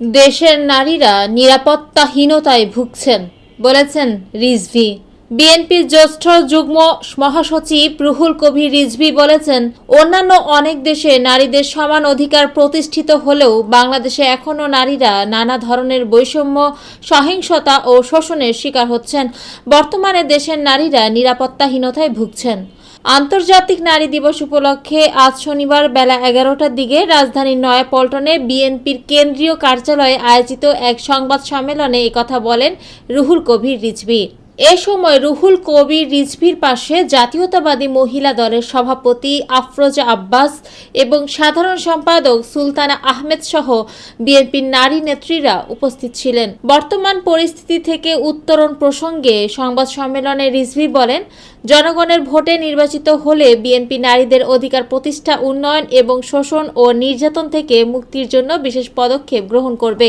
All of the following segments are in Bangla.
দেশের নারীরা নিরাপত্তাহীনতায় ভুগছেন, বলেছেন রিজভি। বিএনপির জ্যেষ্ঠ যুগ্ম মহাসচিব রুহুল কবির রিজভি বলেছেন, অন্যান্য অনেক দেশে নারীদের সমান অধিকার প্রতিষ্ঠিত হলেও বাংলাদেশে এখনও নারীরা নানা ধরনের বৈষম্য, সহিংসতা ও শোষণের শিকার হচ্ছেন। বর্তমানে দেশের নারীরা নিরাপত্তাহীনতায় ভুগছেন। আন্তর্জাতিক নারী দিবস উপলক্ষে আজ শনিবার বেলা এগারোটার দিকে রাজধানীর নয়াপল্টনে বিএনপির কেন্দ্রীয় কার্যালয়ে আয়োজিত এক সংবাদ সম্মেলনে কথা বলেন রুহুল কবির রিজভি। এ সময় রুহুল কবির রিজভির পাশে জাতীয়তাবাদী মহিলা দলের সভাপতি আফরোজা আব্বাস এবং সাধারণ সম্পাদক সুলতানা আহমেদ সহ বিএনপির নারী নেত্রীরা উপস্থিত ছিলেন। বর্তমান পরিস্থিতি থেকে উত্তরণ প্রসঙ্গে সংবাদ সম্মেলনে রিজভি বলেন, জনগণের ভোটে নির্বাচিত হলে বিএনপি নারীদের অধিকার প্রতিষ্ঠা, উন্নয়ন এবং শোষণ ও নির্যাতন থেকে মুক্তির জন্য বিশেষ পদক্ষেপ গ্রহণ করবে।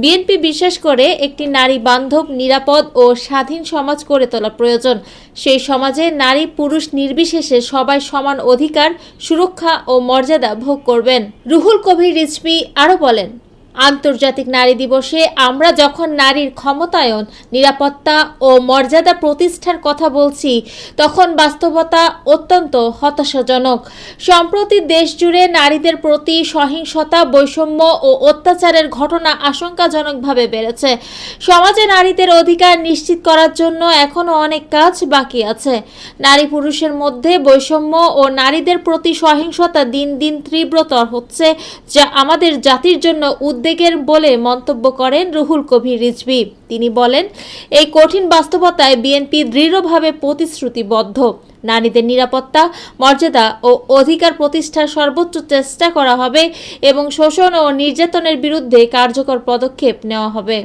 বিএনপি বিশ্বাস করে একটি নারী বান্ধব, নিরাপদ ও স্বাধীন করে তোলা প্রয়োজন। সেই সমাজে নারী পুরুষ নির্বিশেষে সবাই সমান অধিকার, সুরক্ষা ও মর্যাদা ভোগ করবেন। রুহুল কবির রিজমি আরও বলেন। আন্তর্জাতিক নারী দিবসে আমরা যখন নারীর ক্ষমতায়ন, নিরাপত্তা ও মর্যাদা প্রতিষ্ঠার কথা বলছি, তখন বাস্তবতা অত্যন্ত হতাশাজনক। সম্প্রতি দেশ জুড়ে নারীদের প্রতি সহিংসতা, বৈষম্য ও অত্যাচারের ঘটনা আশঙ্কাজনকভাবে বেড়েছে। সমাজে নারীদের অধিকার নিশ্চিত করার জন্য এখনও অনেক কাজ বাকি আছে। নারী পুরুষের মধ্যে বৈষম্য ও নারীদের প্রতি সহিংসতা দিন দিন তীব্রতর হচ্ছে, যা আমাদের জাতির জন্য উদ্বেগের বলে মন্তব্য করেন রুহুল কবির রিজভি। তিনি বলেন, এই কঠিন বাস্তবতায় বিএনপি দৃঢ়ভাবে প্রতিশ্রুতিবদ্ধ। নারীদের নিরাপত্তা, মর্যাদা ও অধিকার প্রতিষ্ঠার সর্বোচ্চ চেষ্টা করা হবে এবং শোষণ ও নির্যাতনের বিরুদ্ধে কার্যকর পদক্ষেপ নেওয়া হবে।